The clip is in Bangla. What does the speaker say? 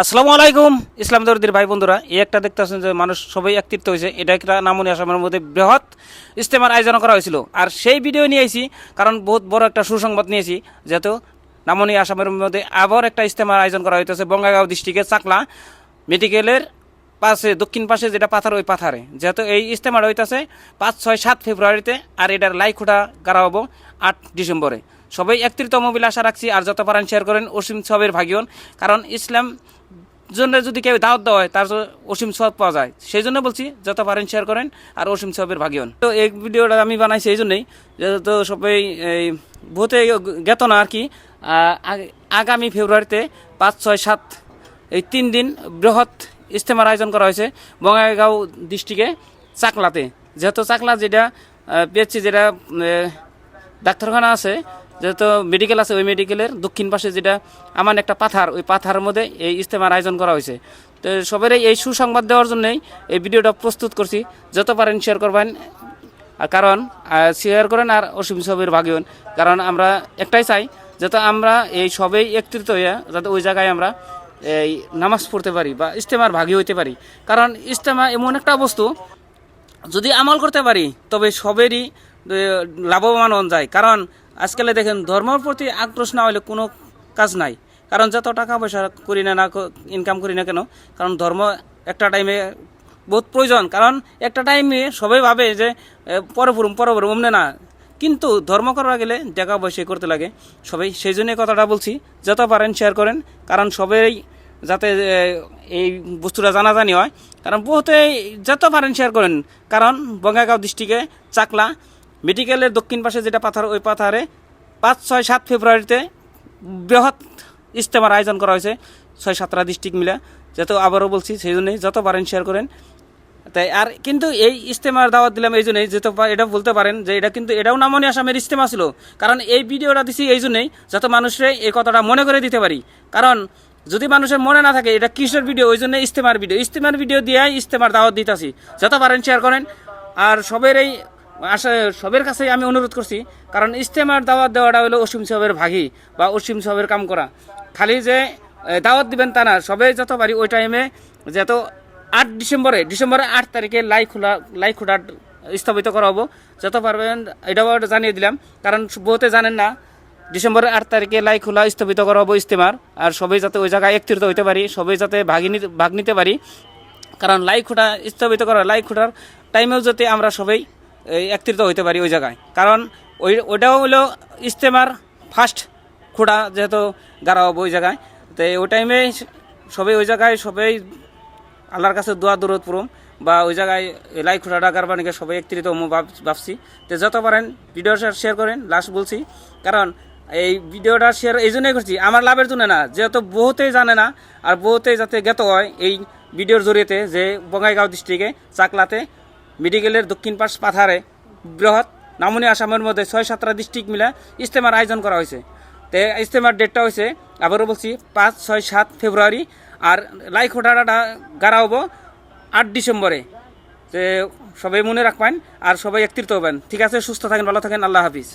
আসসালামু আলাইকুম, ইসলাম দরদির ভাই বন্ধুরা। এই একটা দেখতেছেন যে মানুষ সবাই একত্রিত হয়েছে। এটা একটা নামনি আসামের মধ্যে বৃহৎ ইস্তেমার আয়োজন করা হয়েছিল। আর সেই ভিডিও নিয়ে আইছি কারণ বহুত বড় একটা সুসংবাদ নিয়েছি যেহেতু নামনি আসামের মধ্যে আবার একটা ইস্তেমার আয়োজন করা হইতেছে বঙ্গাগাঁও ডিস্ট্রিক্টের চাকলা মেডিকেলের পাশে, দক্ষিণ পাশে যেটা পাথার ওই পাথারে। যেহেতু এই ইস্তেমার হইতেছে পাঁচ, ছয়, সাত ফেব্রুয়ারিতে, আর এটার লাইখুটা গাড়া হব আট ডিসেম্বরে। সবাই একত্রিত মোবিল আশা রাখছি আর যত পারেন শেয়ার করেন অসীম সবের ভাগিয়ন কারণ ইসলাম জন্য যদি কেউ দাওয়াত দেওয়া হয়, তার অসীম সব পাওয়া যায়। সেই জন্য বলছি, যত পারেন শেয়ার করেন আর অসীম সবের ভাগিয়ন তো এই ভিডিওটা আমি বানাইছি এই জন্যই, যেহেতু সবাই এই বহুতে জ্ঞাত না আর কি আগামী ফেব্রুয়ারিতে পাঁচ, ছয়, সাত, এই তিন দিন বৃহৎ ইস্তেমার আয়োজন করা হয়েছে বঙ্গাইগাঁও ডিস্ট্রিক্টে চাকলাতে। যেহেতু চাকলা যেটা পেয়েছি যেটা ডাক্তারখানা আছে, যেহেতু মেডিকেল আছে, ওই মেডিকেলের দক্ষিণ পাশে যেটা আমার একটা পাথার, ওই পাথার মধ্যে এই ইস্তেমার আয়োজন করা হয়েছে। তো সবারই এই সুসংবাদ দেওয়ার জন্যই এই ভিডিওটা প্রস্তুত করছি। যত পারেন শেয়ার করবেন। কারণ শেয়ার করেন আর অসীম সবের ভাগিয়ন কারণ আমরা একটাই চাই, যাতে আমরা এই সবেই একত্রিত হইয়া, যাতে ওই জায়গায় আমরা এই নামাজ পড়তে পারি বা ইস্তেমার ভাগী হইতে পারি। কারণ ইস্তেমা এমন একটা বস্তু, যদি আমল করতে পারি, তবে সবেরই লাভবান হন যায়। কারণ আজকালে দেখেন ধর্মের প্রতি আক্রোশ না হলে কোনো কাজ নাই। কারণ যত টাকা পয়সা করি না না ইনকাম করি না কেন কারণ ধর্ম একটা টাইমে বহুত প্রয়োজন। কারণ একটা টাইমে সবাই ভাবে যে এ, পরে পড়ুম অমনে না। কিন্তু ধর্ম করা গেলে টাকা পয়সা করতে লাগে সবাই। সেই জন্য কথাটা বলছি যত পারেন শেয়ার করেন। কারণ সবাই যাতে এই বস্তুটা জানাজানি হয়। কারণ বহুতে যত পারেন শেয়ার করেন। কারণ বঙ্গাইগাঁও ডিস্ট্রিক্টে চাকলা মেডিকেলের দক্ষিণ পাশে যেটা পাথর, ওই পাথারে পাঁচ, ছয়, সাত ফেব্রুয়ারিতে বৃহৎ ইস্তেমার আয়োজন করা হয়েছে, ছয়, সাতটা ডিস্ট্রিক্ট মিলে। যত আবারও বলছি, সেই জন্যই যত পারেন শেয়ার করেন। তাই আর কিন্তু এই ইস্তেমার দাওয়াত দিলাম এই জন্যই যেহেতু এটা বলতে পারেন যে এটা কিন্তু এটাও নামনি আসামের ইস্তেমা ছিল। কারণ এই ভিডিওটা দিছি এই জন্যই যাতে মানুষের এই কথাটা মনে করে দিতে পারি। কারণ যদি মানুষের মনে না থাকে, এটা কিসের ভিডিও? ওই জন্য ইস্তেমার ভিডিও। ইস্তেমার ভিডিও দিয়ে ইস্তেমার দাওয়াত দিতেছি। যত পারেন শেয়ার করেন, আর সবের এই আশা সবের কাছেই আমি অনুরোধ করছি, কারণ ইস্তেমার দাওয়াত দেওয়াটা হলো অসীম সবের ভাগি বা অসীম সবের কাম করা। খালি যে দাওয়াত দিবেন তা না সবাই যত পারি ওই টাইমে যত আট ডিসেম্বরে ডিসেম্বরে আট তারিখে লাই খোলা লাই খোলা স্থাপিত করা হব। যত পারবেন এটাও জানিয়ে দিলাম, কারণ বহুতে জানেন না, ডিসেম্বরের আট তারিখে লাই খোলা স্থাপিত করা হব ইস্তেমার, আর সবাই যাতে ওই জায়গায় একত্রিত হইতে পারি সবাই যাতে ভাগি ভাগ নিতে পারি। কারণ লাই খোঁটা স্থাপিত করা, লাই খোঁটার টাইমেও যাতে আমরা সবাই একত্রিত হইতে পারি ওই জায়গায়। কারণ ওই ওটাও হলো ইস্তেমার ফার্স্ট খোঁড়া যেহেতু গাড়া হব ওই জায়গায়। তো ওই টাইমে সবাই ওই জায়গায় সবাই আল্লাহর কাছে দোয়া দূরত পুরম বা ওই জায়গায় লাই খুঁড়া ডাকার বানিকে সবাই একত্রিত হব ভাবছি। তো যত পারেন ভিডিওটা শেয়ার করেন লাস্ট বলছি। কারণ এই ভিডিওটা শেয়ার এই জন্যই করছি, আমার লাভের জন্য না, যেহেতু বহুতেই জানে না আর বহুতেই যাতে জ্ঞাত হয় এই ভিডিওর জড়িয়েতে যে বঙ্গাইগাঁও ডিস্ট্রিক্টে চাকলাতে মেডিকেলের দক্ষিণ পাশ পাথারে বৃহৎ নামনি আসামের মধ্যে ছয় সাতটা ডিস্ট্রিক্ট মিলে ইজতেমার আয়োজন করা হয়েছে। তে ইস্তেমার ডেটটা হয়েছে, আবারও বলছি, পাঁচ, ছয়, সাত ফেব্রুয়ারি, আর লাই খোটাটা গাড়া হব আট ডিসেম্বরে। তে সবাই মনে রাখবেন, আর সবাই একত্রিত হবেন। ঠিক আছে, সুস্থ থাকেন, ভালো থাকেন, আল্লাহ হাফিজ।